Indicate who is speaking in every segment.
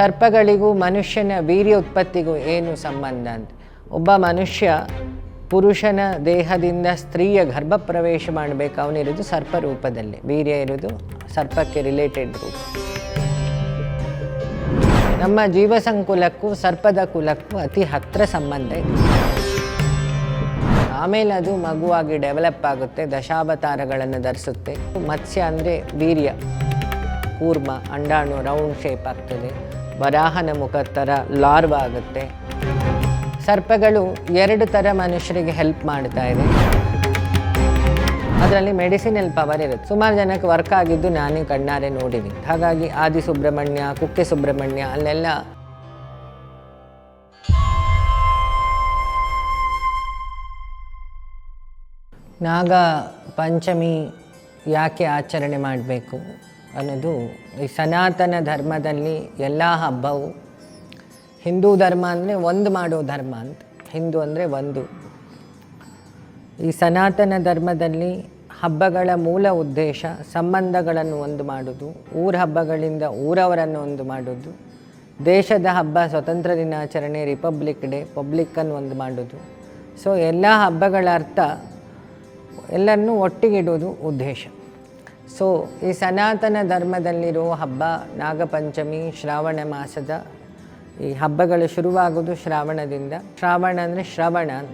Speaker 1: ಸರ್ಪಗಳಿಗೂ ಮನುಷ್ಯನ ವೀರ್ಯ ಉತ್ಪತ್ತಿಗೂ ಏನು ಸಂಬಂಧ ಅಂತ. ಒಬ್ಬ ಮನುಷ್ಯ ಪುರುಷನ ದೇಹದಿಂದ ಸ್ತ್ರೀಯ ಗರ್ಭ ಪ್ರವೇಶ ಮಾಡಬೇಕು. ಅವನಿರೋದು ಸರ್ಪ ರೂಪದಲ್ಲಿ. ವೀರ್ಯ ಇರೋದು ಸರ್ಪಕ್ಕೆ ರಿಲೇಟೆಡ್ ರೂಪ. ನಮ್ಮ ಜೀವ ಸಂಕುಲಕ್ಕೂ ಸರ್ಪದ ಕುಲಕ್ಕೂ ಅತಿ ಹತ್ತಿರ ಸಂಬಂಧ ಇದೆ. ಆಮೇಲೆ ಅದು ಮಗುವಾಗಿ ಡೆವಲಪ್ ಆಗುತ್ತೆ, ದಶಾವತಾರಗಳನ್ನು ಧರಿಸುತ್ತೆ. ಮತ್ಸ್ಯ ಅಂದರೆ ವೀರ್ಯ. ಕೂರ್ಮ, ಅಂಡಾಣು, ರೌಂಡ್ ಶೇಪ್ ಆಗ್ತದೆ. ವರಾಹನ ಮುಖತ್ತರ ಲಾರ್ವ್ ಆಗುತ್ತೆ. ಸರ್ಪಗಳು ಎರಡು ಥರ ಮನುಷ್ಯರಿಗೆ ಹೆಲ್ಪ್ ಮಾಡ್ತಾ ಇದೆ. ಅದರಲ್ಲಿ ಮೆಡಿಸಿನಲ್ ಪವರ್ ಇರುತ್ತೆ. ಸುಮಾರು ಜನಕ್ಕೆ ವರ್ಕ್ ಆಗಿದ್ದು ನಾನೇ ಕಣ್ಣಾರೆ ನೋಡಿದೆ ಹಾಗಾಗಿ ಆದಿ ಸುಬ್ರಹ್ಮಣ್ಯ ಕುಕ್ಕೆ ಸುಬ್ರಹ್ಮಣ್ಯ ಅಲ್ಲೆಲ್ಲ ನಾಗ ಪಂಚಮಿ ಯಾಕೆ ಆಚರಣೆ ಮಾಡಬೇಕು? ಅನ್ನೋದು ಈ ಸನಾತನ ಧರ್ಮದಲ್ಲಿ ಎಲ್ಲ ಹಬ್ಬವು. ಹಿಂದೂ ಧರ್ಮ ಅಂದರೆ ಒಂದು ಮಾಡೋ ಧರ್ಮ ಅಂತ. ಹಿಂದೂ ಅಂದರೆ ಒಂದು. ಈ ಸನಾತನ ಧರ್ಮದಲ್ಲಿ ಹಬ್ಬಗಳ ಮೂಲ ಉದ್ದೇಶ ಸಂಬಂಧಗಳನ್ನು ಒಂದು ಮಾಡೋದು, ಊರ ಹಬ್ಬಗಳಿಂದ ಊರವರನ್ನು ಒಂದು ಮಾಡೋದು, ದೇಶದ ಹಬ್ಬ ಸ್ವತಂತ್ರ ದಿನಾಚರಣೆ, ರಿಪಬ್ಲಿಕ್ ಡೇ ಪಬ್ಲಿಕ್ಕನ್ನು ಒಂದು ಮಾಡೋದು. ಸೊ ಎಲ್ಲ ಹಬ್ಬಗಳ ಅರ್ಥ ಎಲ್ಲರನ್ನೂ ಒಟ್ಟಿಗಿಡೋದು ಉದ್ದೇಶ. ಸೊ ಈ ಸನಾತನ ಧರ್ಮದಲ್ಲಿರೋ ಹಬ್ಬ, ನಾಗಪಂಚಮಿ, ಶ್ರಾವಣ ಮಾಸದ ಈ ಹಬ್ಬಗಳು ಶುರುವಾಗೋದು ಶ್ರಾವಣದಿಂದ. ಶ್ರಾವಣ ಅಂದರೆ ಶ್ರವಣ ಅಂತ.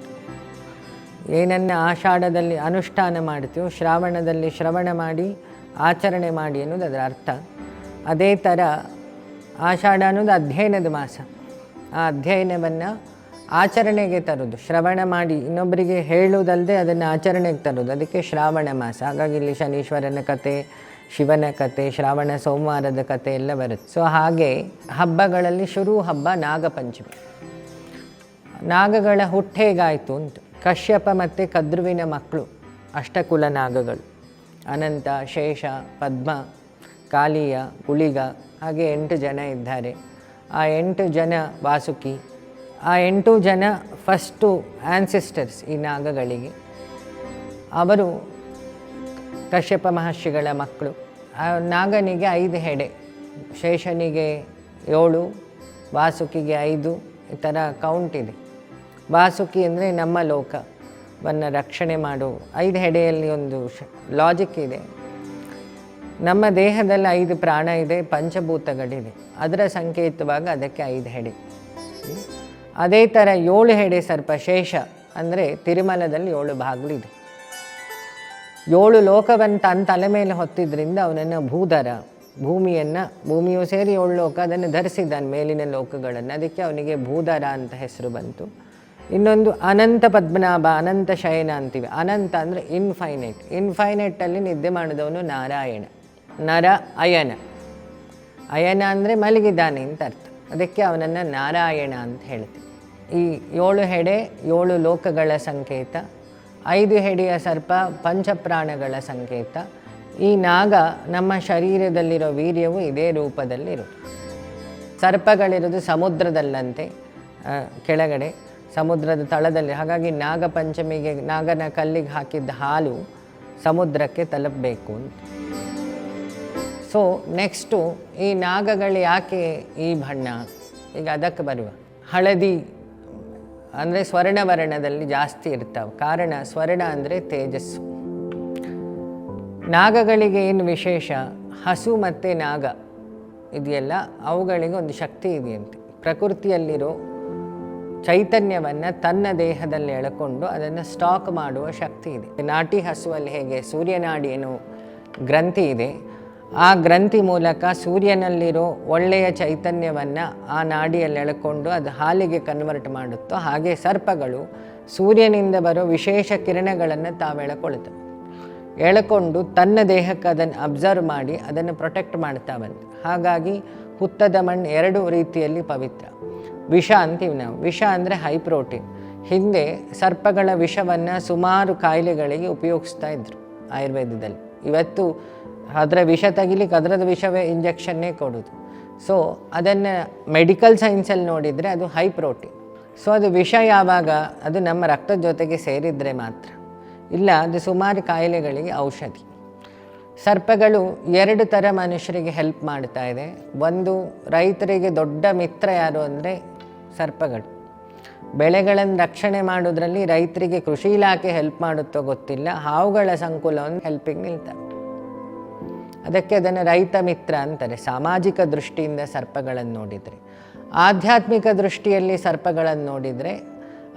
Speaker 1: ಏನನ್ನ ಆಷಾಢದಲ್ಲಿ ಅನುಷ್ಠಾನ ಮಾಡ್ತೀವೋ ಶ್ರಾವಣದಲ್ಲಿ ಶ್ರವಣ ಮಾಡಿ, ಆಚರಣೆ ಮಾಡಿ ಅನ್ನೋದು ಅದರ ಅರ್ಥ. ಅದೇ ಥರ ಆಷಾಢ ಅನ್ನೋದು ಅಧ್ಯಯನದ ಮಾಸ. ಆ ಅಧ್ಯಯನವನ್ನು ಆಚರಣೆಗೆ ತರೋದು. ಶ್ರವಣ ಮಾಡಿ, ಇನ್ನೊಬ್ಬರಿಗೆ ಹೇಳುವುದಲ್ಲದೆ ಅದನ್ನು ಆಚರಣೆಗೆ ತರೋದು. ಅದಕ್ಕೆ ಶ್ರಾವಣ ಮಾಸ. ಹಾಗಾಗಿ ಇಲ್ಲಿ ಶನೀಶ್ವರನ ಕತೆ, ಶಿವನ ಕತೆ, ಶ್ರಾವಣ ಸೋಮವಾರದ ಕತೆ ಎಲ್ಲ ಬರುತ್ತೆ. ಸೊ ಹಾಗೆ ಹಬ್ಬಗಳಲ್ಲಿ ಶುರು ಹಬ್ಬ ನಾಗಪಂಚಮಿ. ನಾಗಗಳ ಹುಟ್ಟೇಗಾಯಿತು ಅಂತ. ಕಶ್ಯಪ ಮತ್ತು ಕದ್ರುವಿನ ಮಕ್ಕಳು ಅಷ್ಟಕುಲ ನಾಗಗಳು. ಅನಂತ, ಶೇಷ, ಪದ್ಮ, ಕಾಲಿಯ, ಕುಳಿಗ, ಹಾಗೆ ಎಂಟು ಜನ ಇದ್ದಾರೆ. ಆ ಎಂಟು ಜನ ವಾಸುಕಿ ಆ ಎಂಟು ಜನ ಫಸ್ಟು ಆನ್ಸಿಸ್ಟರ್ಸ್ ಈ ನಾಗಗಳಿಗೆ. ಅವರು ಕಶ್ಯಪ ಮಹರ್ಷಿಗಳ ಮಕ್ಕಳು. ಆ ನಾಗನಿಗೆ ಐದು ಹೆಡೆ, ಶೇಷನಿಗೆ ಏಳು, ವಾಸುಕಿಗೆ ಐದು, ಈ ಥರ ಕೌಂಟ್ ಇದೆ. ವಾಸುಕಿ ಅಂದರೆ ನಮ್ಮ ಲೋಕವನ್ನು ರಕ್ಷಣೆ ಮಾಡು ಐದು ಹೆಡೆಯಲ್ಲಿ ಒಂದು ಲಾಜಿಕ್ ಇದೆ. ನಮ್ಮ ದೇಹದಲ್ಲಿ ಐದು ಪ್ರಾಣ ಇದೆ, ಪಂಚಭೂತಗಳಿದೆ. ಅದರ ಸಂಕೇತವಾಗಿ ಅದಕ್ಕೆ ಐದು ಹೆಡೆ. ಅದೇ ಥರ ಏಳು ಹೆಡೆ ಸರ್ಪ ಶೇಷ ಅಂದರೆ ತಿರುಮಲದಲ್ಲಿ ಏಳು ಬಾಗಿಲಿದೆ. ಏಳು ಲೋಕವನ್ನು ತನ್ನ ತಲೆ ಮೇಲೆ ಹೊತ್ತಿದ್ರಿಂದ ಅವನನ್ನು ಭೂಧರ, ಭೂಮಿಯನ್ನು, ಭೂಮಿಯು ಸೇರಿ ಏಳು ಲೋಕ ಅದನ್ನು ಧರಿಸಿದ್ದಾನೆ ಮೇಲಿನ ಲೋಕಗಳನ್ನು. ಅದಕ್ಕೆ ಅವನಿಗೆ ಭೂಧರ ಅಂತ ಹೆಸರು ಬಂತು. ಇನ್ನೊಂದು ಅನಂತ ಪದ್ಮನಾಭ, ಅನಂತ ಶಯನ ಅಂತೀವಿ. ಅನಂತ ಅಂದರೆ ಇನ್ಫೈನೈಟ್ ಇನ್ಫೈನೈಟಲ್ಲಿ ನಿದ್ದೆ ಮಾಡಿದವನು ನಾರಾಯಣ. ನರ ಅಯನ. ಅಯನ ಅಂದರೆ ಮಲಗಿದ್ದಾನೆ ಅಂತ ಅರ್ಥ. ಅದಕ್ಕೆ ಅವನನ್ನು ನಾರಾಯಣ ಅಂತ ಹೇಳ್ತೀವಿ. ಈ ಏಳು ಹೆಡೆ, ಏಳು ಲೋಕಗಳ ಸಂಕೇತ, ಐದು ಹೆಡೆಯ ಸರ್ಪ, ಪಂಚಪ್ರಾಣಗಳ ಸಂಕೇತ. ಈ ನಾಗ ನಮ್ಮ ಶರೀರದಲ್ಲಿರೋ ವೀರ್ಯವು ಇದೇ ರೂಪದಲ್ಲಿರುತ್ತೆ. ಸರ್ಪಗಳಿರೋದು ಸಮುದ್ರದಲ್ಲಂತೆ ಕೆಳಗಡೆ, ಸಮುದ್ರದ ತಳದಲ್ಲಿ. ಹಾಗಾಗಿ ನಾಗಪಂಚಮಿಗೆ ನಾಗನ ಕಲ್ಲಿಗೆ ಹಾಕಿದ್ದ ಹಾಲು ಸಮುದ್ರಕ್ಕೆ ತಲುಪಬೇಕು ಅಂತ. ಸೊ ನೆಕ್ಸ್ಟು ಈ ನಾಗಗಳು ಯಾಕೆ ಈ ಬಣ್ಣ? ಈಗ ಅದಕ್ಕೆ ಬರುವ. ಹಳದಿ ಅಂದರೆ ಸ್ವರ್ಣವರ್ಣದಲ್ಲಿ ಜಾಸ್ತಿ ಇರ್ತಾವೆ. ಕಾರಣ ಸ್ವರ್ಣ ಅಂದರೆ ತೇಜಸ್ಸು. ನಾಗಗಳಿಗೆ ಏನು ವಿಶೇಷ? ಹಸು ಮತ್ತು ನಾಗ ಇದೆಯಲ್ಲ, ಅವುಗಳಿಗೆ ಒಂದು ಶಕ್ತಿ ಇದೆಯಂತೆ. ಪ್ರಕೃತಿಯಲ್ಲಿರೋ ಚೈತನ್ಯವನ್ನು ತನ್ನ ದೇಹದಲ್ಲಿ ಎಳಕೊಂಡು ಅದನ್ನು ಸ್ಟಾಕ್ ಮಾಡುವ ಶಕ್ತಿ ಇದೆ. ನಾಟಿ ಹಸುವಲ್ಲಿ ಹೇಗೆ? ಸೂರ್ಯನಾಡಿ ಏನು ಗ್ರಂಥಿ ಇದೆ. ಆ ಗ್ರಂಥಿ ಮೂಲಕ ಸೂರ್ಯನಲ್ಲಿರೋ ಒಳ್ಳೆಯ ಚೈತನ್ಯವನ್ನು ಆ ನಾಡಿಯಲ್ಲಿ ಎಳ್ಕೊಂಡು ಅದು ಹಾಲಿಗೆ ಕನ್ವರ್ಟ್ ಮಾಡುತ್ತೋ ಹಾಗೆ ಸರ್ಪಗಳು ಸೂರ್ಯನಿಂದ ಬರೋ ವಿಶೇಷ ಕಿರಣಗಳನ್ನು ತಾವು ಎಳ್ಕೊಳ್ತವೆ ಎಳ್ಕೊಂಡು ತನ್ನ ದೇಹಕ್ಕೆ ಅದನ್ನು ಅಬ್ಸರ್ವ್ ಮಾಡಿ ಅದನ್ನು ಪ್ರೊಟೆಕ್ಟ್ ಮಾಡ್ತಾ ಬಂತು ಹಾಗಾಗಿ ಹುತ್ತದ ಮಣ್ಣು ಎರಡು ರೀತಿಯಲ್ಲಿ ಪವಿತ್ರ. ವಿಷ ಅಂತೀವಿ ನಾವು. ವಿಷ ಅಂದರೆ ಹೈ ಪ್ರೋಟೀನ್ ಹಿಂದೆ ಸರ್ಪಗಳ ವಿಷವನ್ನು ಸುಮಾರು ಕಾಯಿಲೆಗಳಿಗೆ ಉಪಯೋಗಿಸ್ತಾ ಇದ್ರು ಆಯುರ್ವೇದದಲ್ಲಿ. ಇವತ್ತು ಅದರ ವಿಷ ತೆಗಿಲಿಕ್ಕೆ ಅದರದ ವಿಷವೇ ಇಂಜೆಕ್ಷನ್ನೇ ಕೊಡೋದು. ಸೊ ಅದನ್ನು ಮೆಡಿಕಲ್ ಸೈನ್ಸಲ್ಲಿ ನೋಡಿದರೆ ಅದು ಹೈ ಪ್ರೋಟೀನ್ ಸೊ ಅದು ವಿಷ ಯಾವಾಗ ಅದು ನಮ್ಮ ರಕ್ತದ ಜೊತೆಗೆ ಸೇರಿದರೆ ಮಾತ್ರ. ಇಲ್ಲ, ಅದು ಸುಮಾರು ಕಾಯಿಲೆಗಳಿಗೆ ಔಷಧಿ. ಸರ್ಪಗಳು ಎರಡು ಥರ ಮನುಷ್ಯರಿಗೆ ಹೆಲ್ಪ್ ಮಾಡ್ತಾ ಇದೆ. ಒಂದು, ರೈತರಿಗೆ ದೊಡ್ಡ ಮಿತ್ರ ಯಾರು ಅಂದರೆ ಸರ್ಪಗಳು. ಬೆಳೆಗಳನ್ನು ರಕ್ಷಣೆ ಮಾಡೋದ್ರಲ್ಲಿ ರೈತರಿಗೆ ಕೃಷಿ ಇಲಾಖೆ ಹೆಲ್ಪ್ ಮಾಡುತ್ತೋ ಗೊತ್ತಿಲ್ಲ. ಹಾವುಗಳ ಸಂಕುಲವನ್ನು ಹೆಲ್ಪಿಗೆ ನಿಲ್ತಾರೆ. ಅದಕ್ಕೆ ಅದನ್ನು ರೈತ ಮಿತ್ರ ಅಂತಾರೆ. ಸಾಮಾಜಿಕ ದೃಷ್ಟಿಯಿಂದ ಸರ್ಪಗಳನ್ನು ನೋಡಿದರೆ. ಆಧ್ಯಾತ್ಮಿಕ ದೃಷ್ಟಿಯಲ್ಲಿ ಸರ್ಪಗಳನ್ನು ನೋಡಿದರೆ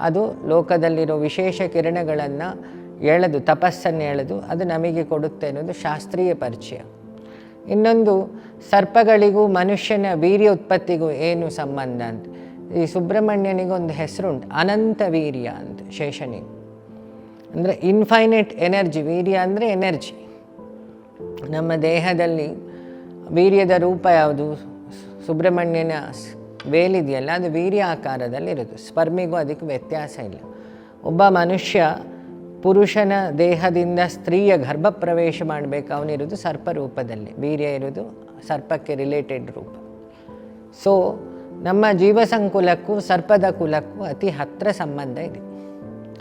Speaker 1: ಅದು ಲೋಕದಲ್ಲಿರೋ ವಿಶೇಷ ಕಿರಣಗಳನ್ನು ಎಳೆದು, ತಪಸ್ಸನ್ನು ಎಳೆದು ಅದು ನಮಗೆ ಕೊಡುತ್ತೆ ಅನ್ನೋದು ಶಾಸ್ತ್ರೀಯ ಪರಿಚಯ. ಇನ್ನೊಂದು, ಸರ್ಪಗಳಿಗೂ ಮನುಷ್ಯನ ವೀರ್ಯ ಉತ್ಪತ್ತಿಗೂ ಏನು ಸಂಬಂಧ ಅಂತ. ಈ ಸುಬ್ರಹ್ಮಣ್ಯನಿಗೊಂದು ಹೆಸರುಂಟು, ಅನಂತ ವೀರ್ಯ ಅಂತ ಶೇಷನಿಗೆ. ಅಂದರೆ ಇನ್ಫೈನೈಟ್ ಎನರ್ಜಿ ವೀರ್ಯ ಅಂದರೆ ಎನರ್ಜಿ ನಮ್ಮ ದೇಹದಲ್ಲಿ ವೀರ್ಯದ ರೂಪ ಯಾವುದು? ಸುಬ್ರಹ್ಮಣ್ಯನ ವೇಲಿದೆಯಲ್ಲ, ಅದು ವೀರ್ಯ ಆಕಾರದಲ್ಲಿರೋದು ಸ್ಪರ್ಮಿಗೂ ಅದಕ್ಕೆ ವ್ಯತ್ಯಾಸ ಇಲ್ಲ. ಒಬ್ಬ ಮನುಷ್ಯ ಪುರುಷನ ದೇಹದಿಂದ ಸ್ತ್ರೀಯ ಗರ್ಭ ಪ್ರವೇಶ ಮಾಡಬೇಕು. ಅವನಿರೋದು ಸರ್ಪ ರೂಪದಲ್ಲಿ ವೀರ್ಯ ಇರೋದು ಸರ್ಪಕ್ಕೆ ರಿಲೇಟೆಡ್ ರೂಪ. ಸೊ ನಮ್ಮ ಜೀವಸಂಕುಲಕ್ಕೂ ಸರ್ಪದ ಕುಲಕ್ಕೂ ಅತಿ ಹತ್ತಿರ ಸಂಬಂಧ ಇದೆ.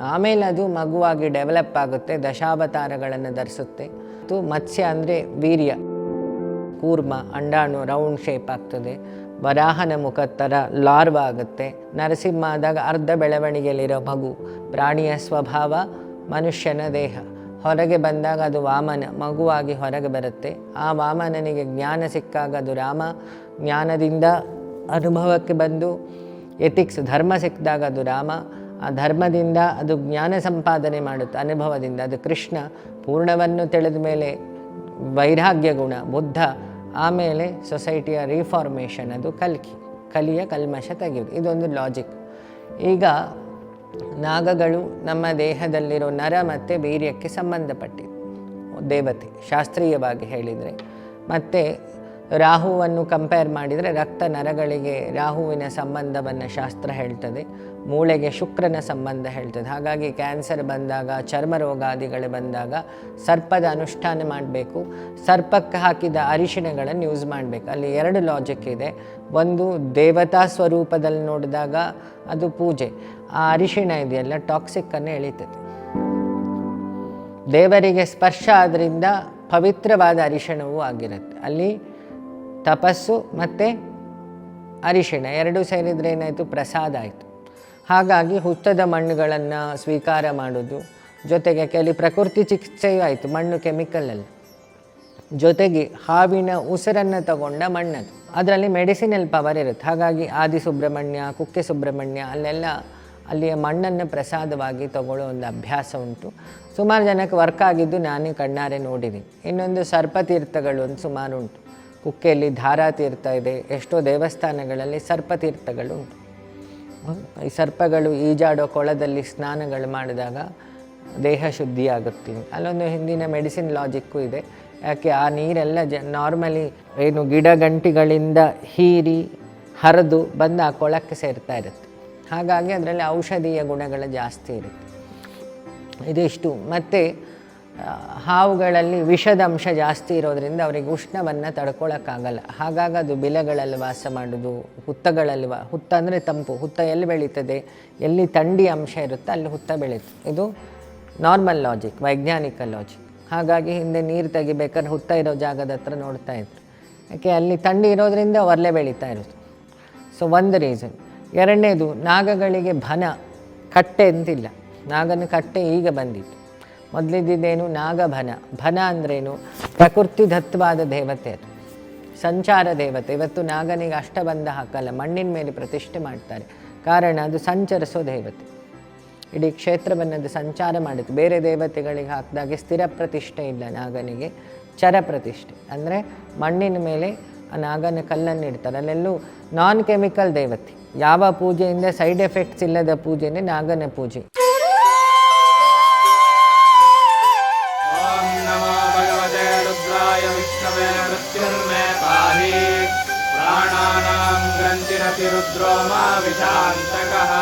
Speaker 1: ಆಮೇಲೆ ಅದು ಮಗುವಾಗಿ ಡೆವಲಪ್ ಆಗುತ್ತೆ, ದಶಾವತಾರಗಳನ್ನು ಧರಿಸುತ್ತೆ. ಮತ್ತು ಮತ್ಸ್ಯ ಅಂದರೆ ವೀರ್ಯ. ಕೂರ್ಮ, ಅಂಡಾಣು, ರೌಂಡ್ ಶೇಪ್ ಆಗ್ತದೆ. ವರಾಹನ ಮುಖ ಥರ ಲಾರ್ವ ಆಗುತ್ತೆ. ನರಸಿಂಹ ಆದಾಗ ಅರ್ಧ ಬೆಳವಣಿಗೆಯಲ್ಲಿರೋ ಮಗು, ಪ್ರಾಣಿಯ ಸ್ವಭಾವ, ಮನುಷ್ಯನ ದೇಹ. ಹೊರಗೆ ಬಂದಾಗ ಅದು ವಾಮನ, ಮಗುವಾಗಿ ಹೊರಗೆ ಬರುತ್ತೆ. ಆ ವಾಮನನಿಗೆ ಜ್ಞಾನ ಸಿಕ್ಕಾಗ ಅದು ರಾಮ. ಜ್ಞಾನದಿಂದ ಅನುಭವಕ್ಕೆ ಬಂದು ಎಥಿಕ್ಸ್ ಧರ್ಮ ಸಿಕ್ಕಿದಾಗ ಅದು ರಾಮ. ಆ ಧರ್ಮದಿಂದ ಅದು ಜ್ಞಾನ ಸಂಪಾದನೆ ಮಾಡುತ್ತೆ, ಅನುಭವದಿಂದ. ಅದು ಕೃಷ್ಣ ಪೂರ್ಣವನ್ನು ತಿಳಿದ ಮೇಲೆ ವೈರಾಗ್ಯ ಗುಣ, ಬುದ್ಧ, ಆಮೇಲೆ ಸೊಸೈಟಿಯ ರಿಫಾರ್ಮೇಷನ್ ಅದು ಕಲ್ಕಿ, ಕಲಿಯ ಕಲ್ಮಶ ತೆಗೆಯುವುದು. ಇದೊಂದು ಲಾಜಿಕ್ ಈಗ ನಾಗಗಳು ನಮ್ಮ ದೇಹದಲ್ಲಿರೋ ನರ ಮತ್ತು ವೀರ್ಯಕ್ಕೆ ಸಂಬಂಧಪಟ್ಟಿದೆ ದೇವತೆ, ಶಾಸ್ತ್ರೀಯವಾಗಿ ಹೇಳಿದರೆ. ಮತ್ತು ರಾಹುವನ್ನು ಕಂಪೇರ್ ಮಾಡಿದರೆ ರಕ್ತ ನರಗಳಿಗೆ ರಾಹುವಿನ ಸಂಬಂಧವನ್ನು ಶಾಸ್ತ್ರ ಹೇಳ್ತದೆ, ಮೂಳೆಗೆ ಶುಕ್ರನ ಸಂಬಂಧ ಹೇಳ್ತದೆ. ಹಾಗಾಗಿ ಕ್ಯಾನ್ಸರ್ ಬಂದಾಗ, ಚರ್ಮ ರೋಗಾದಿಗಳು ಬಂದಾಗ ಸರ್ಪದ ಅನುಷ್ಠಾನ ಮಾಡಬೇಕು. ಸರ್ಪಕ್ಕೆ ಹಾಕಿದ ಅರಿಶಿಣಗಳನ್ನು ಯೂಸ್ ಮಾಡಬೇಕು. ಅಲ್ಲಿ ಎರಡು ಲಾಜಿಕ್ ಇದೆ. ಒಂದು ದೇವತಾ ಸ್ವರೂಪದಲ್ಲಿ ನೋಡಿದಾಗ ಅದು ಪೂಜೆ. ಆ ಅರಿಶಿಣ ಇದೆಯಲ್ಲ ಟಾಕ್ಸಿಕ್ಕನ್ನು ಎಳಿತದೆ. ದೇವರಿಗೆ ಸ್ಪರ್ಶ ಆದ್ದರಿಂದ ಪವಿತ್ರವಾದ ಅರಿಶಿಣವೂ ಆಗಿರುತ್ತೆ. ಅಲ್ಲಿ ತಪಸ್ಸು ಮತ್ತು ಅರಿಶಿಣ, ಎರಡೂ ಸೇರಿದರೆ ಏನಾಯಿತು? ಪ್ರಸಾದ ಆಯಿತು. ಹಾಗಾಗಿ ಹುತ್ತದ ಮಣ್ಣುಗಳನ್ನು ಸ್ವೀಕಾರ ಮಾಡೋದು, ಜೊತೆಗೆ ಕೆಲವು ಪ್ರಕೃತಿ ಚಿಕಿತ್ಸೆಯೂ ಆಯಿತು, ಮಣ್ಣು ಕೆಮಿಕಲಲ್ಲಿ ಜೊತೆಗೆ ಹಾವಿನ ಉಸಿರನ್ನು ತಗೊಂಡ ಮಣ್ಣದು. ಅದರಲ್ಲಿ ಮೆಡಿಸಿನಲ್ ಪವರ್ ಇರುತ್ತೆ. ಹಾಗಾಗಿ ಆದಿ ಸುಬ್ರಹ್ಮಣ್ಯ, ಕುಕ್ಕೆ ಸುಬ್ರಹ್ಮಣ್ಯ, ಅಲ್ಲೆಲ್ಲ ಅಲ್ಲಿಯ ಮಣ್ಣನ್ನು ಪ್ರಸಾದವಾಗಿ ತಗೊಳ್ಳೋ ಒಂದು ಅಭ್ಯಾಸ ಉಂಟು. ಸುಮಾರು ಜನಕ್ಕೆ ವರ್ಕ್ ಆಗಿದ್ದು ನಾನೇ ಕಣ್ಣಾರೆ ನೋಡಿದ್ದೀನಿ ಇನ್ನೊಂದು ಸರ್ಪತೀರ್ಥಗಳು ಒಂದು ಸುಮಾರು ಉಂಟು. ಕುಕ್ಕೆಯಲ್ಲಿ ಧಾರಾತೀರ್ಥ ಇದೆ. ಎಷ್ಟೋ ದೇವಸ್ಥಾನಗಳಲ್ಲಿ ಸರ್ಪತೀರ್ಥಗಳು ಈ ಸರ್ಪಗಳು ಈಜಾಡೋ ಕೊಳದಲ್ಲಿ ಸ್ನಾನಗಳು ಮಾಡಿದಾಗ ದೇಹ ಶುದ್ಧಿಯಾಗುತ್ತೀವಿ ಅಲ್ಲೊಂದು ಹಿಂದಿನ ಮೆಡಿಸಿನ್ ಲಾಜಿಕ್ಕು ಇದೆ. ಯಾಕೆ ಆ ನೀರೆಲ್ಲ ಜ, ನಾರ್ಮಲಿ ಏನು ಗಿಡ ಗಂಟಿಗಳಿಂದ ಹೀರಿ ಹರಿದು ಬಂದು ಆ ಕೊಳಕ್ಕೆ ಸೇರ್ತಾ ಇರುತ್ತೆ. ಹಾಗಾಗಿ ಅದರಲ್ಲಿ ಔಷಧೀಯ ಗುಣಗಳು ಜಾಸ್ತಿ ಇರುತ್ತೆ. ಇದಿಷ್ಟು. ಮತ್ತು ಹಾವುಗಳಲ್ಲಿ ವಿಷದ ಅಂಶ ಜಾಸ್ತಿ ಇರೋದ್ರಿಂದ ಅವರಿಗೆ ಉಷ್ಣವನ್ನು ತಡ್ಕೊಳ್ಳೋಕ್ಕಾಗಲ್ಲ ಹಾಗಾಗಿ ಅದು ಬಿಲಗಳಲ್ಲಿ ವಾಸ ಮಾಡೋದು ಹುತ್ತಗಳಲ್ಲಿ ವಾ ಹುತ್ತ ಅಂದರೆ ತಂಪು, ಹುತ್ತ ಎಲ್ಲಿ ಬೆಳೀತದೆ, ಎಲ್ಲಿ ಥಂಡಿ ಅಂಶ ಇರುತ್ತೆ ಅಲ್ಲಿ ಹುತ್ತ ಬೆಳೀತದೆ. ಇದು ನಾರ್ಮಲ್ ಲಾಜಿಕ್ ವೈಜ್ಞಾನಿಕ ಲಾಜಿಕ್ ಹಾಗಾಗಿ ಹಿಂದೆ ನೀರು ತೆಗಿಬೇಕಾದ್ರೆ ಹುತ್ತ ಇರೋ ಜಾಗದ ಹತ್ರ ನೋಡ್ತಾ ಇದ್ರು. ಯಾಕೆ ಅಲ್ಲಿ ಥಂಡಿ ಇರೋದ್ರಿಂದ ಒರ್ಲೆ ಬೆಳೀತಾ ಇರೋದು. ಸೊ ಒಂದು ರೀಸನ್ ಎರಡನೇದು, ನಾಗಗಳಿಗೆ ಭನ ಕಟ್ಟೆ ಅಂತಿಲ್ಲ. ನಾಗನ ಕಟ್ಟೆ ಈಗ ಬಂದಿತ್ತು. ಮೊದಲಿದ್ದೇನು ನಾಗಭನ. ಭನ ಅಂದ್ರೇನು? ಪ್ರಕೃತಿ ದತ್ತವಾದ ದೇವತೆ ಅದು. ಸಂಚಾರ ದೇವತೆ. ಇವತ್ತು ನಾಗನಿಗೆ ಅಷ್ಟಬಂಧ ಹಾಕಲ್ಲ, ಮಣ್ಣಿನ ಮೇಲೆ ಪ್ರತಿಷ್ಠೆ ಮಾಡ್ತಾರೆ. ಕಾರಣ ಅದು ಸಂಚರಿಸೋ ದೇವತೆ. ಇಡೀ ಕ್ಷೇತ್ರವನ್ನು ಅದು ಸಂಚಾರ ಮಾಡುತ್ತೆ. ಬೇರೆ ದೇವತೆಗಳಿಗೆ ಹಾಕಿದಾಗೆ ಸ್ಥಿರ ಪ್ರತಿಷ್ಠೆ ಇಲ್ಲ ನಾಗನಿಗೆ. ಚರ ಪ್ರತಿಷ್ಠೆ. ಅಂದರೆ ಮಣ್ಣಿನ ಮೇಲೆ ಆ ನಾಗನ ಕಲ್ಲನ್ನು ಇಡ್ತಾರೆ. ಅಲ್ಲೆಲ್ಲೂ ನಾನ್ ಕೆಮಿಕಲ್ ದೇವತೆ. ಯಾವ ಪೂಜೆಯಿಂದ ಸೈಡ್ ಎಫೆಕ್ಟ್ಸ್ ಇಲ್ಲದ ಪೂಜೆನೇ ನಾಗನ ಪೂಜೆ.
Speaker 2: विरतिरुद्रो मा विशान्तकः